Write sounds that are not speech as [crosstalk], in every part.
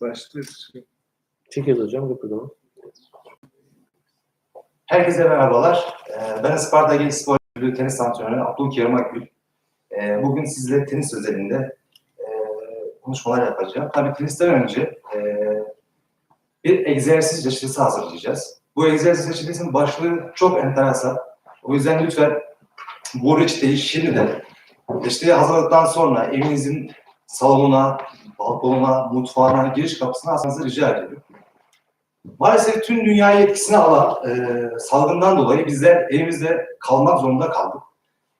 Başlıyoruz. Çekiyoruz hocam kıpırdama. Herkese merhabalar. Ee, Ben Isparta Genç Spor Kulübü tenis antrenörü Abdülkerim Akgül. Ee, Bugün sizle tenis özelinde e, konuşmalar yapacağım. Tabii tenisten önce e, bir egzersiz reçetesi hazırlayacağız. Bu egzersiz reçetesinin başlığı çok enteresan. O yüzden lütfen bu reçeteyi şimdiden reçeteyi hazırladıktan sonra evinizin salonuna, balkonuna, mutfağına, giriş kapısına asmanızı rica ediyorum. Maalesef tüm dünyayı etkisine alan e, salgından dolayı bizler evimizde kalmak zorunda kaldık.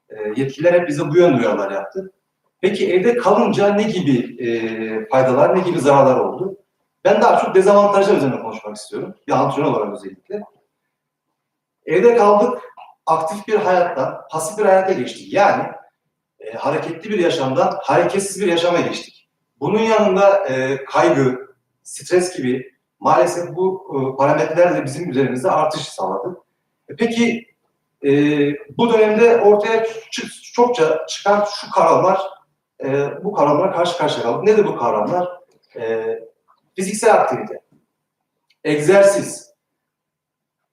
E, yetkililer hep bize bu yönde uyarılar yaptı. Peki evde kalınca ne gibi e, faydalar, ne gibi zararlar oldu? Ben daha çok dezavantajlar üzerine konuşmak istiyorum. Bir antrenör olarak özellikle. Evde kaldık, aktif bir hayattan pasif bir hayata geçtik. Yani e, hareketli bir yaşamdan hareketsiz bir yaşama geçtik. Bunun yanında e, kaygı, stres gibi maalesef bu e, parametreler de bizim üzerimizde artış sağladı. E, Peki e, bu dönemde ortaya çokça çıkan şu kavramlar, e, bu kavramlar karşı karşıya kaldık. Nedir bu kavramlar? E, fiziksel aktivite, egzersiz.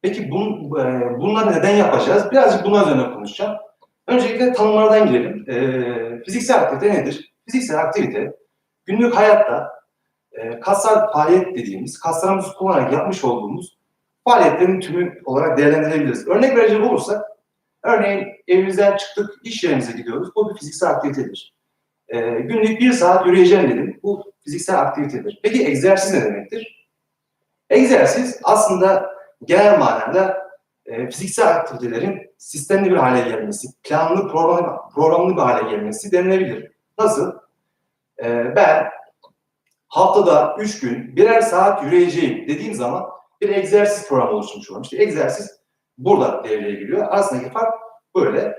Peki bun, e, bunları neden yapacağız? Birazcık bunlar üzerine konuşacağım. Öncelikle tanımlardan girelim. E, fiziksel aktivite nedir? Fiziksel aktivite günlük hayatta e, kassal faaliyet dediğimiz, kaslarımızı kullanarak yapmış olduğumuz faaliyetlerin tümü olarak değerlendirebiliriz. Örnek verecek olursak, örneğin evimizden çıktık, iş yerimize gidiyoruz. Bu bir fiziksel aktivitedir. E, günlük bir saat yürüyeceğim dedim. Bu fiziksel aktivitedir. Peki egzersiz ne demektir? Egzersiz aslında genel manada e, fiziksel aktivitelerin sistemli bir hale gelmesi, planlı, programlı, programlı bir hale gelmesi denilebilir. Nasıl? E, ben haftada 3 gün birer saat yürüyeceğim dediğim zaman bir egzersiz programı oluşturmuş olurum. İşte egzersiz burada devreye giriyor. Arasındaki fark böyle.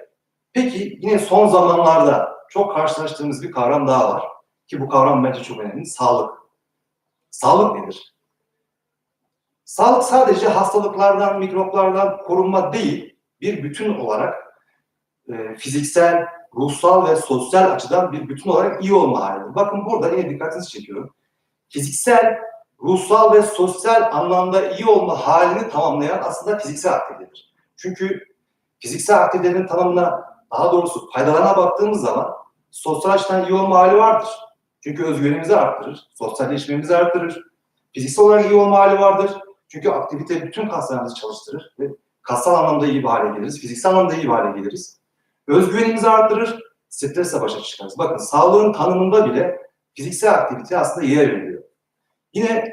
Peki yine son zamanlarda çok karşılaştığımız bir kavram daha var. Ki bu kavram bence çok önemli. Sağlık. Sağlık nedir? Sağlık sadece hastalıklardan, mikroplardan korunma değil, bir bütün olarak e, fiziksel, ruhsal ve sosyal açıdan bir bütün olarak iyi olma halidir. Bakın burada yine dikkatinizi çekiyorum. Fiziksel, ruhsal ve sosyal anlamda iyi olma halini tamamlayan aslında fiziksel aktivitedir. Çünkü fiziksel aktivitelerin tanımına, daha doğrusu faydalarına baktığımız zaman sosyal açıdan iyi olma hali vardır. Çünkü özgüvenimizi arttırır, sosyalleşmemizi arttırır. Fiziksel olarak iyi olma hali vardır. Çünkü aktivite bütün kaslarımızı çalıştırır ve kassal anlamda iyi bir hale geliriz, fiziksel anlamda iyi bir hale geliriz. Özgüvenimizi arttırır, stresle başa çıkarız. Bakın sağlığın tanımında bile fiziksel aktivite aslında yer veriliyor. Yine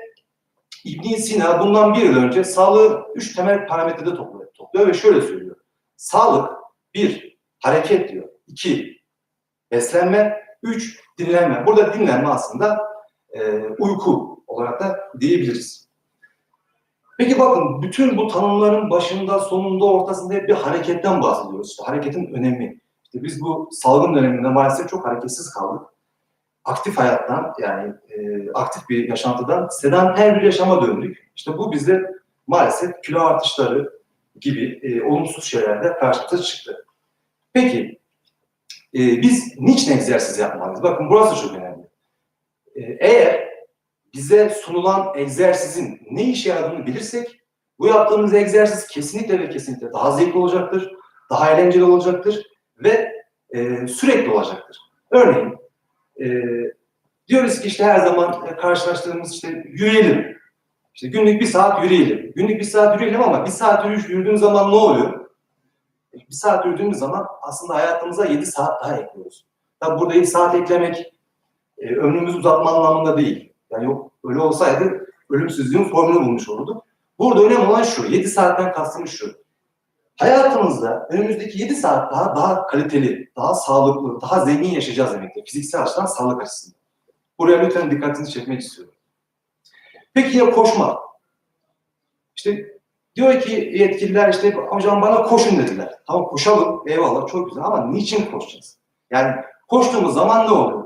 ibn Sina bundan bir yıl önce sağlığı üç temel parametrede topluyor, topluyor ve şöyle söylüyor. Sağlık, bir, hareket diyor. iki beslenme. Üç, dinlenme. Burada dinlenme aslında e, uyku olarak da diyebiliriz. Peki bakın bütün bu tanımların başında, sonunda, ortasında hep bir hareketten bahsediyoruz. İşte hareketin önemi. İşte biz bu salgın döneminde maalesef çok hareketsiz kaldık. Aktif hayattan yani e, aktif bir yaşantıdan sedanter bir yaşama döndük. İşte bu bizde maalesef kilo artışları gibi e, olumsuz şeylerle karşımıza çıktı. Peki e, biz niçin egzersiz yapmalıyız? Bakın burası çok önemli. E, eğer bize sunulan egzersizin ne işe yaradığını bilirsek bu yaptığımız egzersiz kesinlikle ve kesinlikle daha zevkli olacaktır, daha eğlenceli olacaktır ve e, sürekli olacaktır. Örneğin e, diyoruz ki işte her zaman karşılaştığımız işte yürüyelim. İşte günlük bir saat yürüyelim. Günlük bir saat yürüyelim ama bir saat yürüyüş, yürüdüğümüz zaman ne oluyor? Bir saat yürüdüğümüz zaman aslında hayatımıza 7 saat daha ekliyoruz. Tabi burada 7 saat eklemek e, ömrümüzü uzatma anlamında değil. Yani yok öyle olsaydı ölümsüzlüğün formunu bulmuş olurduk. Burada önemli olan şu, 7 saatten kastımız şu. Hayatımızda önümüzdeki 7 saat daha daha kaliteli, daha sağlıklı, daha zengin yaşayacağız demektir. Fiziksel açıdan sağlık açısından. Buraya lütfen dikkatinizi çekmek istiyorum. Peki ya koşma? İşte diyor ki yetkililer işte hocam bana koşun dediler. Tamam koşalım eyvallah çok güzel ama niçin koşacağız? Yani koştuğumuz zaman ne oluyor?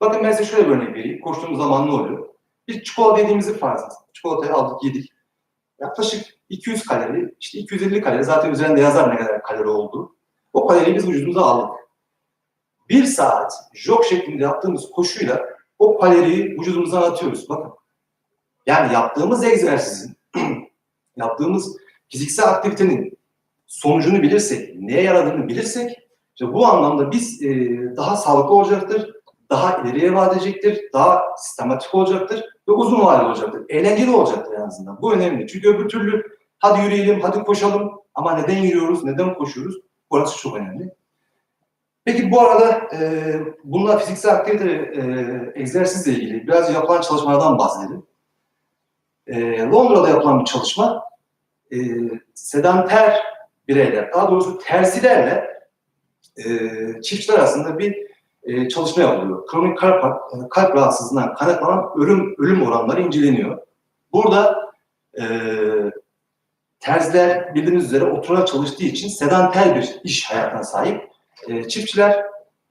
Bakın ben size şöyle bir örnek vereyim. Koştuğumuz zaman ne oluyor? Bir çikolata yediğimizi farz edin. Çikolatayı aldık yedik. Yaklaşık 200 kalori, işte 250 kalori zaten üzerinde yazar ne kadar kalori olduğu. O kaloriyi biz vücudumuza aldık. Bir saat jog şeklinde yaptığımız koşuyla o kaloriyi vücudumuzdan atıyoruz. Bakın Yani yaptığımız egzersizin, [clears throat] yaptığımız fiziksel aktivitenin sonucunu bilirsek, neye yaradığını bilirsek, işte bu anlamda biz e, daha sağlıklı olacaktır, daha ileriye vaat edecektir, daha sistematik olacaktır ve uzun vadeli olacaktır. Eğlenceli olacaktır en azından. Bu önemli. Çünkü öbür türlü hadi yürüyelim, hadi koşalım ama neden yürüyoruz, neden koşuyoruz? Burası çok önemli. Peki bu arada e, bununla fiziksel aktivite ve e, egzersizle ilgili biraz yapılan çalışmalardan bahsedelim. E, Londra'da yapılan bir çalışma e, sedanter bireyler, daha doğrusu tersilerle e, çiftçiler arasında bir e, çalışma yapılıyor. Kronik kalp, kalp rahatsızlığından kaynaklanan ölüm ölüm oranları inceleniyor. Burada e, terziler bildiğiniz üzere oturarak çalıştığı için sedanter bir iş hayatına sahip. E, çiftçiler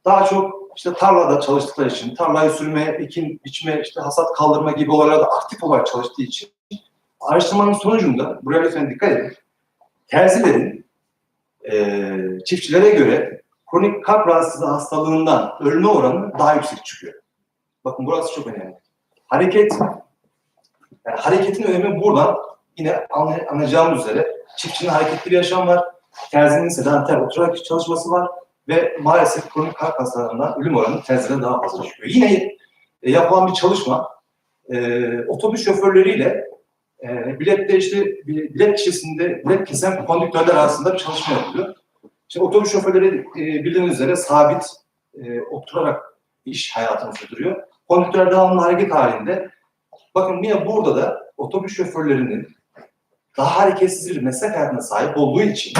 daha çok işte tarlada çalıştıkları için, tarlayı sürme, ekim, biçme, işte hasat kaldırma gibi olaylarda aktif olarak çalıştığı için araştırmanın sonucunda, buraya lütfen dikkat edin, terzilerin e, çiftçilere göre kronik kalp rahatsızlığı hastalığından ölme oranı daha yüksek çıkıyor. Bakın burası çok önemli. Hareket, yani hareketin önemi buradan yine anlay- anlayacağımız üzere çiftçinin hareketli bir yaşam var, terzinin sedanter oturarak çalışması var ve maalesef kronik kalp hastalığından ölüm oranı terzide daha fazla çıkıyor. Yine e, yapılan bir çalışma e, otobüs şoförleriyle e, bilette işte bilet kişisinde bilet kesen kondüktörler arasında bir çalışma yapılıyor. Şimdi otobüs şoförleri e, bildiğiniz üzere sabit e, oturarak iş hayatını sürdürüyor. Kondüktör devamlı hareket halinde. Bakın yine burada da otobüs şoförlerinin daha hareketsiz bir meslek hayatına sahip olduğu için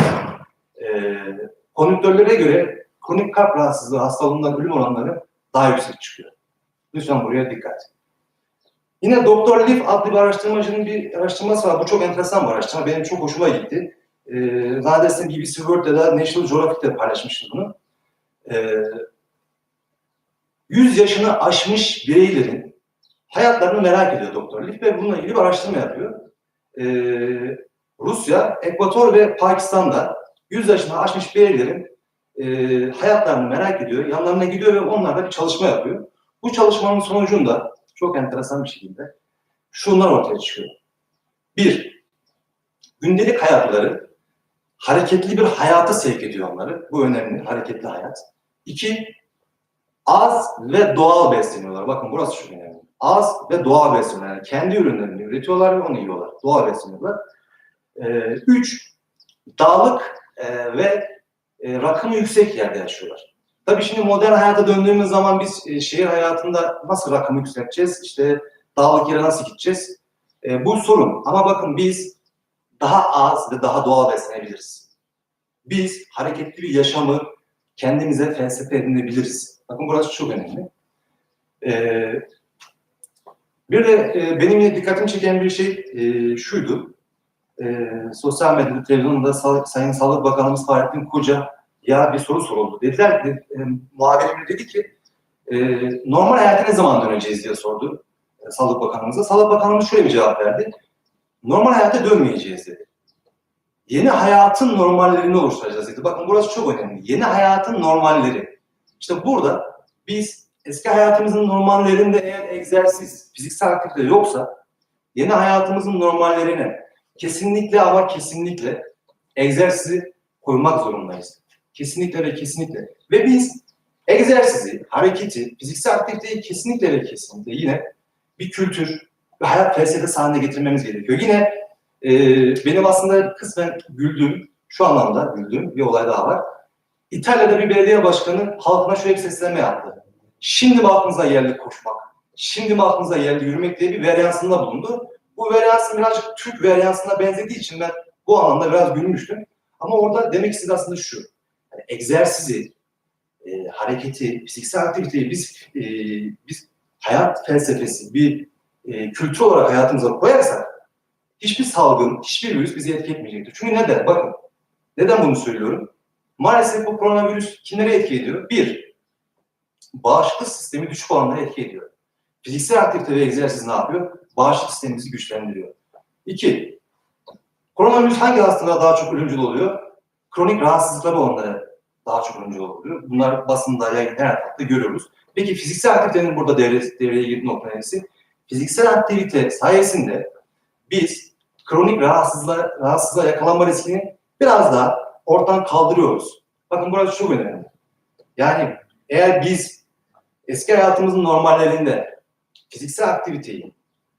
e, kondüktörlere göre kronik kalp rahatsızlığı hastalığından ölüm oranları daha yüksek çıkıyor. Lütfen buraya dikkat. Yine Doktor Leaf adlı bir araştırmacının bir araştırması var. Bu çok enteresan bir araştırma. Benim çok hoşuma gitti. Ee, zannedersem BBC World ya da National Geographic'te paylaşmıştı bunu. Ee, 100 yaşını aşmış bireylerin hayatlarını merak ediyor Doktor Leaf ve bununla ilgili bir araştırma yapıyor. Ee, Rusya, Ekvator ve Pakistan'da 100 yaşını aşmış bireylerin e, hayatlarını merak ediyor, yanlarına gidiyor ve onlarla bir çalışma yapıyor. Bu çalışmanın sonucunda çok enteresan bir şekilde şunlar ortaya çıkıyor. Bir, gündelik hayatları hareketli bir hayata sevk ediyor onları. Bu önemli, hareketli hayat. İki, az ve doğal besleniyorlar. Bakın burası çok önemli. Az ve doğal besleniyorlar. Yani kendi ürünlerini üretiyorlar ve onu yiyorlar. Doğal besleniyorlar. Ee, üç, dağlık e, ve e, rakımı yüksek yerde yaşıyorlar. Tabii şimdi modern hayata döndüğümüz zaman biz e, şehir hayatında nasıl rakımı yükselteceğiz? İşte dağlık yere nasıl gideceğiz? E, bu sorun. Ama bakın biz daha az ve daha doğal beslenebiliriz. Biz hareketli bir yaşamı kendimize felsefe edinebiliriz. Bakın burası çok önemli. E, bir de e, benim yine dikkatimi çeken bir şey e, şuydu. E, sosyal medyada, televizyonda Sa- Sayın Sağlık Bakanımız Fahrettin Koca ya bir soru soruldu. Dediler ki, e, muhabirim dedi ki e, normal hayata ne zaman döneceğiz diye sordu e, Sağlık Bakanımıza. Sağlık Bakanımız şöyle bir cevap verdi. Normal hayata dönmeyeceğiz dedi. Yeni hayatın normallerini oluşturacağız dedi. Bakın burası çok önemli. Yeni hayatın normalleri. İşte burada biz eski hayatımızın normallerinde eğer egzersiz, fiziksel aktivite yoksa yeni hayatımızın normallerine kesinlikle ama kesinlikle egzersizi koymak zorundayız. Kesinlikle ve kesinlikle. Ve biz egzersizi, hareketi, fiziksel aktiviteyi kesinlikle ve kesinlikle yine bir kültür hayat felsefesi haline getirmemiz gerekiyor. Yine e, benim aslında kısmen güldüğüm, şu anlamda güldüğüm bir olay daha var. İtalya'da bir belediye başkanı halkına şöyle bir seslenme yaptı. Şimdi mi aklınıza geldi koşmak? Şimdi mi aklınıza geldi yürümek diye bir varyansında bulundu. Bu varyansın birazcık Türk varyansına benzediği için ben bu anlamda biraz gülmüştüm. Ama orada demek istediği aslında şu. Yani egzersizi, e, hareketi, fiziksel aktiviteyi biz e, biz hayat felsefesi, bir e, kültür olarak hayatımıza koyarsak hiçbir salgın, hiçbir virüs bizi etki etmeyecektir. Çünkü neden? Bakın, neden bunu söylüyorum? Maalesef bu koronavirüs kimlere etki ediyor? Bir, bağışıklık sistemi düşük olanlara etki ediyor. Fiziksel aktivite ve egzersiz ne yapıyor? Bağışıklık sistemimizi güçlendiriyor. İki, koronavirüs hangi hastalığa daha çok ölümcül oluyor? Kronik rahatsızlıkları olanlara daha çok ölümcül oluyor. Bunlar basında, yayın, her tarafta görüyoruz. Peki fiziksel aktivitenin burada devre, devreye girdiği nokta neresi? Fiziksel aktivite sayesinde biz kronik rahatsızlığa, rahatsızlığa yakalanma riskini biraz daha ortadan kaldırıyoruz. Bakın burası çok önemli. Yani eğer biz eski hayatımızın normallerinde fiziksel aktiviteyi,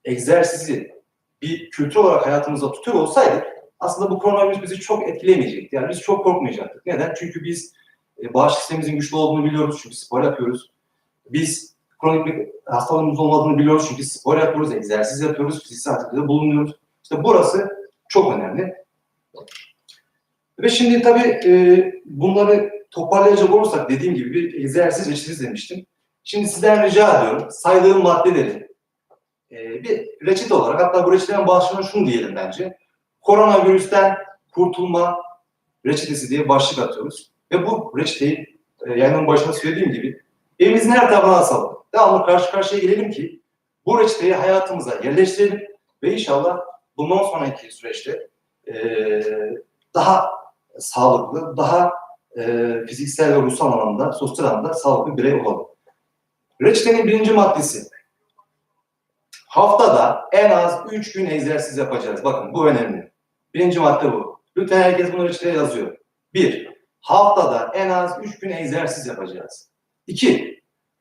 egzersizi bir kültür olarak hayatımızda tutuyor olsaydık aslında bu koronavirüs bizi çok etkilemeyecekti. Yani biz çok korkmayacaktık. Neden? Çünkü biz e, bağışıklık sistemimizin güçlü olduğunu biliyoruz çünkü spor yapıyoruz. Biz kronik bir hastalığımız olmadığını biliyoruz çünkü spor yapıyoruz, egzersiz yapıyoruz, fiziksel aktivitede bulunuyoruz. İşte burası çok önemli. Ve şimdi tabii e, bunları toparlayacak olursak dediğim gibi bir egzersiz reçetesi demiştim. Şimdi sizden rica ediyorum saydığım maddeleri e, bir reçete olarak hatta bu reçeteden başlığına şunu diyelim bence. Koronavirüsten kurtulma reçetesi diye başlık atıyoruz. Ve bu reçeteyi e, yayının başında söylediğim gibi evimizin her tarafına asalım. Devamlı karşı karşıya gelelim ki bu reçeteyi hayatımıza yerleştirelim ve inşallah bundan sonraki süreçte e, daha sağlıklı, daha e, fiziksel ve ruhsal anlamda, sosyal anlamda sağlıklı birey olalım. Reçetenin birinci maddesi. Haftada en az 3 gün egzersiz yapacağız. Bakın bu önemli. Birinci madde bu. Lütfen herkes bunu reçeteye yazıyor. Bir, haftada en az 3 gün egzersiz yapacağız. İki,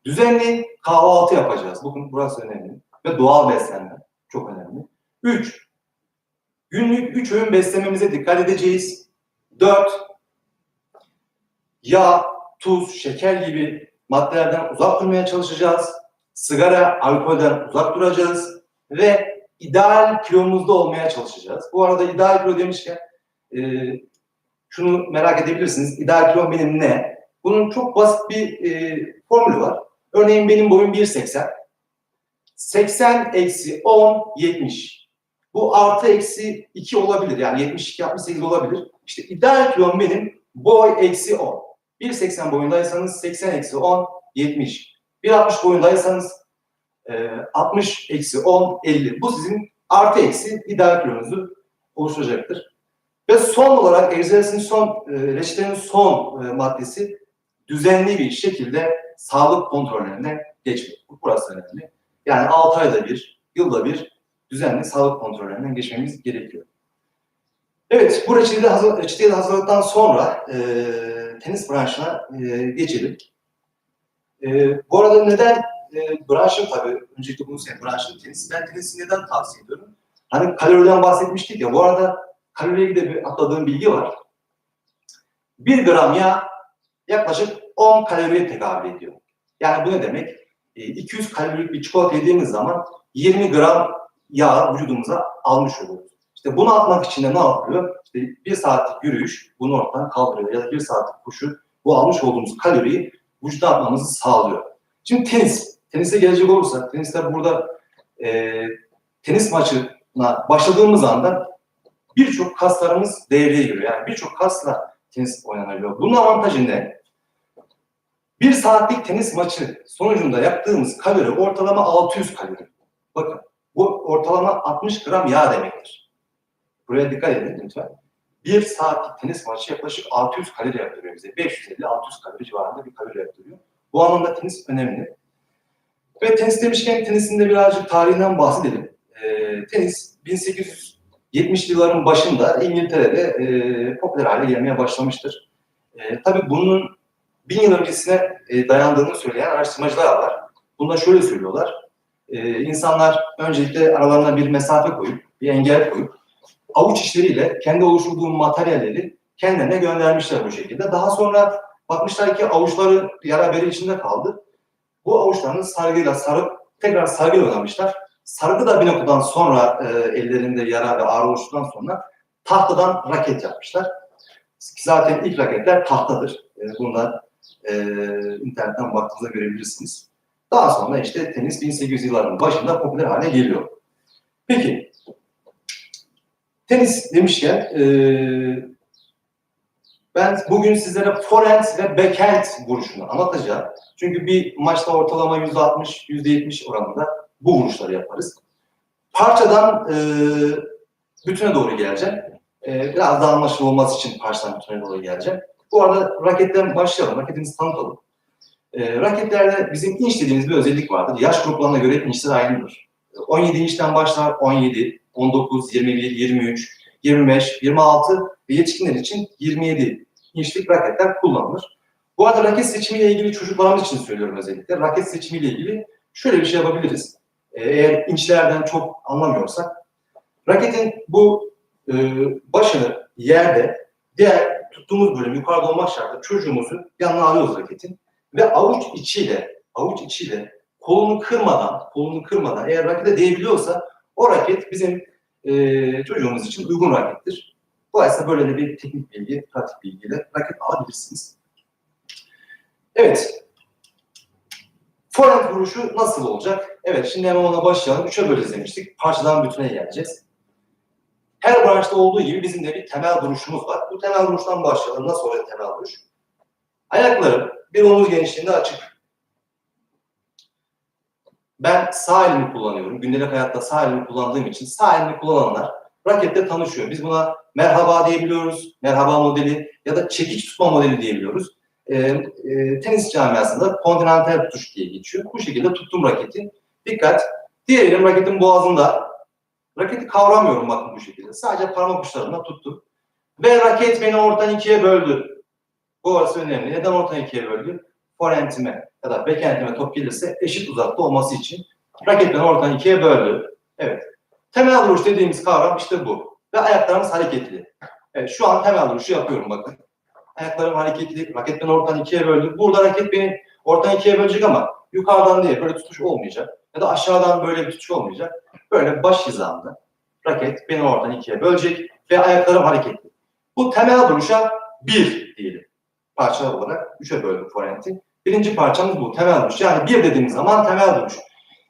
düzenli kahvaltı yapacağız. Bakın burası önemli. Ve doğal beslenme. Çok önemli. Üç, günlük 3 öğün beslememize dikkat edeceğiz. Dört, yağ, tuz, şeker gibi maddelerden uzak durmaya çalışacağız. Sigara, alkolden uzak duracağız. Ve ideal kilomuzda olmaya çalışacağız. Bu arada ideal kilo demişken e, şunu merak edebilirsiniz. İdeal kilo benim ne? Bunun çok basit bir e, formülü var. Örneğin benim boyum 1.80. 80 eksi 10, 70. Bu artı eksi 2 olabilir. Yani 72, 68 olabilir. İşte ideal kilom benim boy eksi 10. 1.80 boyundaysanız 80 eksi 10, 70. 1.60 boyundaysanız e, 60 eksi 10, 50. Bu sizin artı eksi ideal kilonuzu oluşturacaktır. Ve son olarak egzersizin son, e, reçetenin son e, maddesi düzenli bir şekilde sağlık kontrollerine geçmek. Burası önemli. Yani 6 ayda bir, yılda bir düzenli sağlık kontrollerinden geçmemiz gerekiyor. Evet, bu reçeteyi de, hazır, hazırladıktan sonra e, tenis branşına e, geçelim. E, bu arada neden e, branşım tabii, öncelikle bunu söyleyeyim, branşım tenis. Ben tenisi neden tavsiye ediyorum? Hani kaloriden bahsetmiştik ya, bu arada kaloriye ilgili bir atladığım bilgi var. 1 gram yağ yaklaşık 10 kaloriye tekabül ediyor. Yani bu ne demek? E, 200 kalorilik bir çikolata yediğimiz zaman 20 gram yağ vücudumuza almış oluyoruz. İşte bunu atmak için de ne yapıyor? İşte bir saatlik yürüyüş bunu ortadan kaldırıyor ya da bir saatlik koşu bu almış olduğumuz kaloriyi vücuda atmamızı sağlıyor. Şimdi tenis. Tenise gelecek olursak, teniste burada e, tenis maçına başladığımız anda birçok kaslarımız devreye giriyor. Yani birçok kasla tenis oynanabiliyor. Bunun avantajı ne? Bir saatlik tenis maçı sonucunda yaptığımız kalori ortalama 600 kalori. Bakın bu ortalama 60 gram yağ demektir. Buraya dikkat edin lütfen. Bir saatlik tenis maçı yaklaşık 600 kalori yaptırıyor bize. 550-600 kalori civarında bir kalori yaptırıyor. Bu anlamda tenis önemli. Ve tenis demişken tenisin de birazcık tarihinden bahsedelim. Ee, tenis 1870 yılların başında İngiltere'de e, popüler hale gelmeye başlamıştır. E, tabii bunun bin yıl öncesine e, dayandığını söyleyen araştırmacılar var. Bunda şöyle söylüyorlar. E, insanlar öncelikle aralarına bir mesafe koyup, bir engel koyup avuç içleriyle kendi oluşturduğu materyalleri kendilerine göndermişler bu şekilde. Daha sonra bakmışlar ki avuçları yara beri içinde kaldı. Bu avuçlarını sargıyla sarıp tekrar sargıyla oynamışlar. Sargı da bir noktadan sonra e, ellerinde yara ve ağrı oluştuktan sonra tahtadan raket yapmışlar. Zaten ilk raketler tahtadır. E, bunlar e, internetten baktığınızda görebilirsiniz. Daha sonra işte tenis 1800 yılların başında popüler hale geliyor. Peki, tenis demişken e, ben bugün sizlere forehand ve backhand vuruşunu anlatacağım. Çünkü bir maçta ortalama %60, %70 oranında bu vuruşları yaparız. Parçadan e, bütüne doğru geleceğim. E, biraz daha anlaşılır olması için parçadan bütüne doğru geleceğim. Bu arada raketten başlayalım. Raketimizi tanıtalım. E, raketlerde bizim inç dediğimiz bir özellik vardır. Yaş gruplarına göre inçler aynıdır. 17 inçten başlar 17, 19, 21, 23, 25, 26 ve yetişkinler için 27 inçlik raketler kullanılır. Bu arada raket seçimiyle ilgili çocuklarımız için söylüyorum özellikle. Raket seçimiyle ilgili şöyle bir şey yapabiliriz. Ee, Eğer inçlerden çok anlamıyorsak, raketin bu e, başını yerde, diğer tuttuğumuz bölüm yukarıda olmak şartıyla çocuğumuzun yanına alıyoruz raketin ve avuç içiyle, avuç içiyle kolunu kırmadan, kolunu kırmadan eğer rakete değebiliyorsa o raket bizim e, çocuğumuz için uygun rakettir. Dolayısıyla böyle de bir teknik bilgi, pratik bilgiyle raket alabilirsiniz. Evet. Forehand vuruşu nasıl olacak? Evet, şimdi hemen ona başlayalım. Üçe böleceğiz demiştik. Parçadan bütüne geleceğiz. Her branşta olduğu gibi bizim de bir temel duruşumuz var. Bu temel duruştan başlayalım. Nasıl oluyor temel duruş? Ayaklarım bir omuz genişliğinde açık. Ben sağ elimi kullanıyorum. Gündelik hayatta sağ elimi kullandığım için sağ elimi kullananlar raketle tanışıyor. Biz buna merhaba diyebiliyoruz, merhaba modeli ya da çekiç tutma modeli diyebiliyoruz. Ee, e, tenis camiasında kontinental tutuş diye geçiyor. Bu şekilde tuttum raketi. Dikkat, diğer elim raketin boğazında. Raketi kavramıyorum bakın bu şekilde. Sadece parmak uçlarımla tuttum. Ve raket beni ortadan ikiye böldü. Bu arası önemli. Neden ortadan ikiye böldü? Forehand'ime ya da backhand'ime top gelirse eşit uzakta olması için raket beni ortadan ikiye böldü. Evet. Temel vuruş dediğimiz kavram işte bu. Ve ayaklarımız hareketli. Evet, şu an temel vuruşu yapıyorum bakın. Ayaklarım hareketli, raket beni ortadan ikiye böldü. Burada raket beni ortadan ikiye bölecek ama yukarıdan değil, böyle tutuş olmayacak. Ya da aşağıdan böyle bir tutuş olmayacak. Böyle baş hizamda raket beni oradan ikiye bölecek ve ayaklarım hareketli. Bu temel duruşa bir diyelim. Parçalar olarak üçe böldük forehand'i. Birinci parçamız bu temel duruş. Yani bir dediğimiz zaman temel duruş.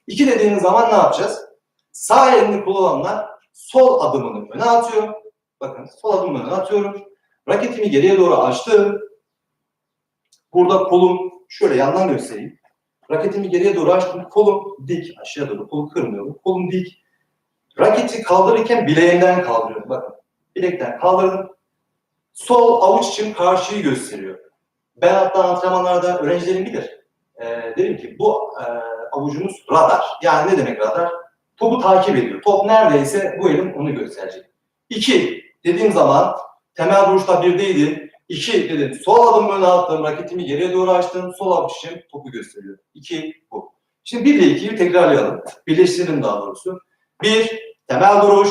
İki dediğimiz zaman ne yapacağız? Sağ elini kullananlar sol adımını öne atıyor. Bakın sol adımını öne atıyorum. Raketimi geriye doğru açtım. Burada kolum şöyle yandan göstereyim. Raketimi geriye doğru açtım. Kolum dik. Aşağı doğru kolu kırmıyorum. Kolum dik. Raketi kaldırırken bileğinden kaldırıyorum. Bakın. Bilekten kaldırdım. Sol avuç için karşıyı gösteriyor. Ben hatta antrenmanlarda öğrencilerim bilir. Ee, e, dedim ki bu e, avucumuz radar. Yani ne demek radar? Topu takip ediyor. Top neredeyse bu elim onu gösterecek. İki, dediğim zaman temel vuruşta birdeydi. 2 dedim sol adım öne attım. Raketimi geriye doğru açtım. Sol avuçum topu gösteriyor. 2 bu. Şimdi 1 ile 2'yi tekrarlayalım. Birleştirelim daha doğrusu. 1 temel duruş.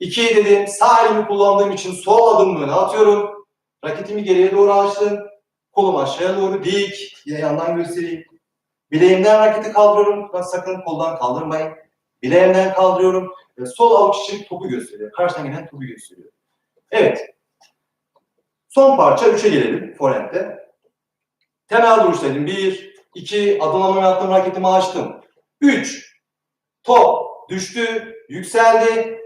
2 dedim sağ elimi kullandığım için sol adım öne atıyorum. Raketimi geriye doğru açtım. Kolum aşağıya doğru dik. Yine yandan göstereyim. Bileğimden raketi kaldırıyorum. Ben sakın koldan kaldırmayın. Bileğimden kaldırıyorum. Ve sol avuç için topu gösteriyor. Karşıdan gelen topu gösteriyor. Evet. Son parça 3'e gelelim forehand'de. Temel duruş dedim. 1, 2, adımlama yaptım, raketimi açtım. 3, top düştü, yükseldi.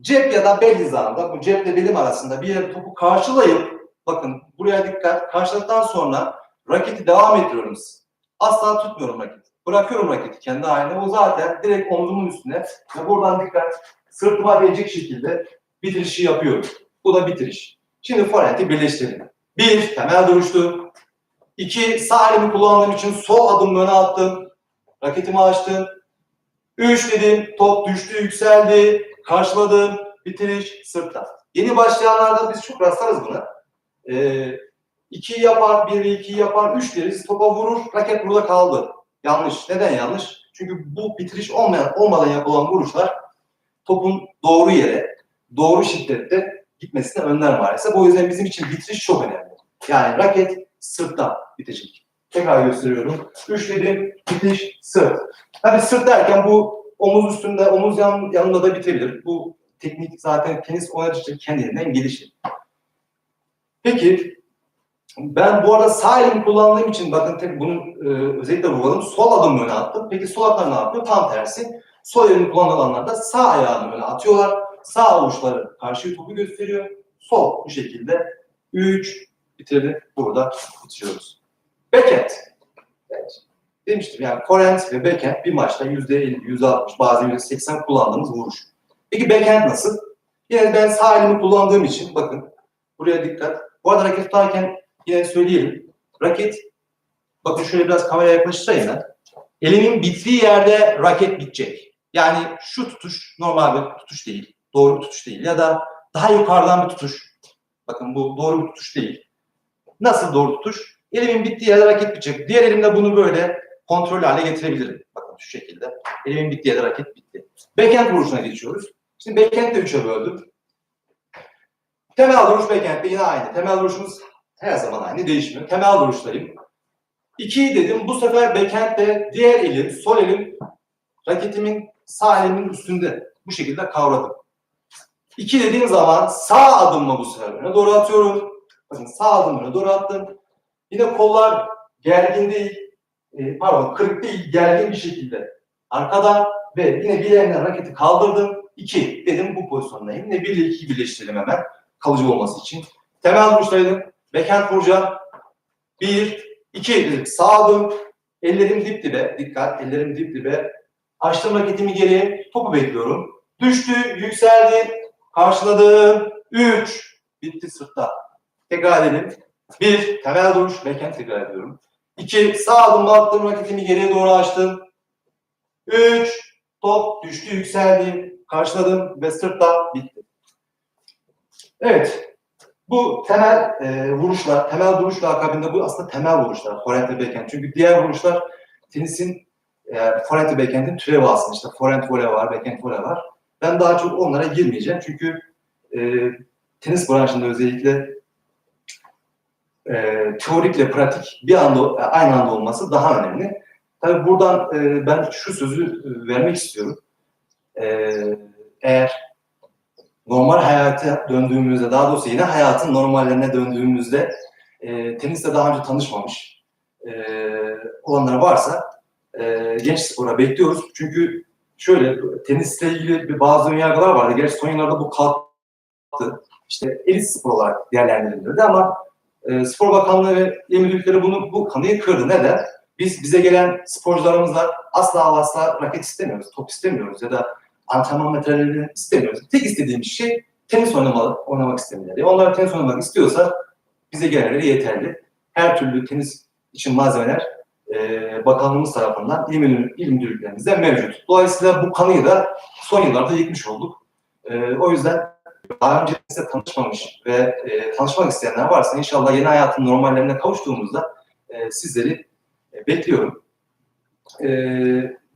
Cep ya da bel hizasında, bu ceple belim arasında bir yere topu karşılayıp, bakın buraya dikkat, karşıladıktan sonra raketi devam ettiriyorum. Asla tutmuyorum raketi. Bırakıyorum raketi kendi haline. O zaten direkt omzumun üstüne ve buradan dikkat sırtıma değecek şekilde bitirişi yapıyorum. Bu da bitiriş. Şimdi forehand'i birleştirelim. Bir, temel duruştu. İki, sağ elimi kullandığım için sol adımı öne attım. Raketimi açtım. Üç dedim, top düştü, yükseldi. Karşıladım, bitiriş, sırttan. Yeni başlayanlarda biz çok rastlarız buna. Ee, iki yapar, bir iki yapar, üç deriz, topa vurur, raket burada kaldı. Yanlış. Neden yanlış? Çünkü bu bitiriş olmayan, olmadan yapılan vuruşlar topun doğru yere, doğru şiddette gitmesine önler maalesef. O yüzden bizim için bitiriş çok önemli. Yani raket sırttan bitecek. Tekrar gösteriyorum. Üç dedim, bitiş, sırt. Tabii sırt derken bu omuz üstünde, omuz yan, yanında da bitebilir. Bu teknik zaten tenis oynadıkça kendiliğinden gelişir. Peki, ben bu arada sağ elimi kullandığım için bakın tek bunun e, özellikle vurguladım. Sol adımı öne attım. Peki sol atlar ne yapıyor? Tam tersi. Sol elini kullananlar da sağ ayağını öne atıyorlar. Sağ avuçları karşı topu gösteriyor. Sol bu şekilde. 3 bitirdik. Burada bitiriyoruz. Backhand. Evet. Demiştim yani forehand ve backhand bir maçta %50, %60, bazen %80 kullandığımız vuruş. Peki backhand nasıl? Yine ben sağ elimi kullandığım için bakın buraya dikkat. Bu arada raket tutarken yine söyleyelim. Raket bakın şöyle biraz kameraya yaklaştırayım ben. Elimin bittiği yerde raket bitecek. Yani şu tutuş normal bir tutuş değil. Doğru bir tutuş değil. Ya da daha yukarıdan bir tutuş. Bakın bu doğru bir tutuş değil. Nasıl doğru tutuş? Elimin bittiği yerde hareket bitecek. Diğer elimle bunu böyle kontrol hale getirebilirim. Bakın şu şekilde. Elimin bittiği yerde hareket bitti. Backhand vuruşuna geçiyoruz. Şimdi backhand'de üçe böldüm. Temel vuruş backhand'de yine aynı. Temel vuruşumuz her zaman aynı değişmiyor. Temel vuruştayım. İkiyi dedim. Bu sefer backhand'de diğer elim, sol elim raketimin sağ elimin üstünde. Bu şekilde kavradım. İki dediğim zaman sağ adımla bu sefer öne doğru atıyorum. Bakın sağ adımla doğru attım. Yine kollar gergin değil, e, pardon kırık değil, gergin bir şekilde arkada ve yine bir elimle raketi kaldırdım. İki dedim bu pozisyondayım. Yine bir ile iki birleştirelim hemen kalıcı olması için. Temel vuruştaydım. Backhand vuracağım. Bir, iki dedim. Sağ adım. Ellerim dip dibe. Dikkat. Ellerim dip dibe. Açtım raketimi geri. Topu bekliyorum. Düştü. Yükseldi. Karşıladım. Üç. Bitti sırtta. Tekrar edelim. Bir. Temel duruş. Backhand tekrar ediyorum. İki. Sağ adımla attım. Raketimi geriye doğru açtım. Üç. Top düştü. Yükseldi. Karşıladım ve sırtta bitti. Evet. Bu temel e, vuruşlar, temel duruş akabinde bu aslında temel vuruşlar. Forehand ve backhand. Çünkü diğer vuruşlar tenisin e, forehand ve backhand'in türevi aslında. İşte forehand voley var, backhand voley var. Ben daha çok onlara girmeyeceğim. Çünkü e, tenis branşında özellikle e, teorikle pratik bir anda aynı anda olması daha önemli. Tabii buradan e, ben şu sözü vermek istiyorum. E, eğer normal hayata döndüğümüzde, daha doğrusu yine hayatın normallerine döndüğümüzde e, tenisle daha önce tanışmamış e, olanlar varsa e, genç spora bekliyoruz. Çünkü şöyle tenisle ilgili bir bazı önyargılar vardı. Gerçi son yıllarda bu kalktı. İşte elit spor olarak değerlendirilirdi ama e, Spor Bakanlığı ve il bunu bu kanıyı kırdı. Neden? Biz bize gelen sporcularımızla asla asla raket istemiyoruz, top istemiyoruz ya da antrenman materyallerini istemiyoruz. Tek istediğimiz şey tenis oynamalı, oynamak istemeleri. Onlar tenis oynamak istiyorsa bize gelmeleri yeterli. Her türlü tenis için malzemeler e, bakanlığımız tarafından il, müdür, il mevcut. Dolayısıyla bu kanıyı da son yıllarda yıkmış olduk. E, o yüzden daha önce tenisle tanışmamış ve e, tanışmak isteyenler varsa inşallah yeni hayatın normallerine kavuştuğumuzda sizleri bekliyorum.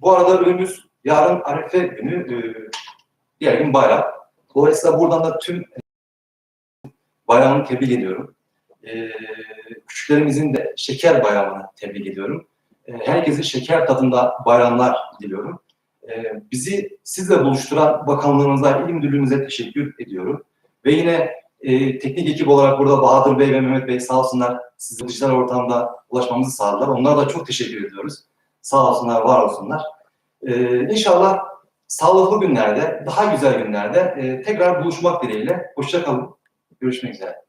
Bu arada önümüz yarın Arife günü, diğer gün bayram. Dolayısıyla buradan da tüm bayramını tebrik ediyorum. E, küçüklerimizin de şeker bayramını tebrik ediyorum. E, herkese şeker tadında bayramlar diliyorum. E, bizi sizle buluşturan bakanlığımıza, il müdürlüğümüze teşekkür ediyorum. Ve yine e, teknik ekip olarak burada Bahadır Bey ve Mehmet Bey sağ olsunlar size dijital ortamda ulaşmamızı sağladılar. Onlara da çok teşekkür ediyoruz. Sağ olsunlar, var olsunlar. Ee, inşallah sağlıklı günlerde, daha güzel günlerde e, tekrar buluşmak dileğiyle. Hoşça kalın. Görüşmek üzere.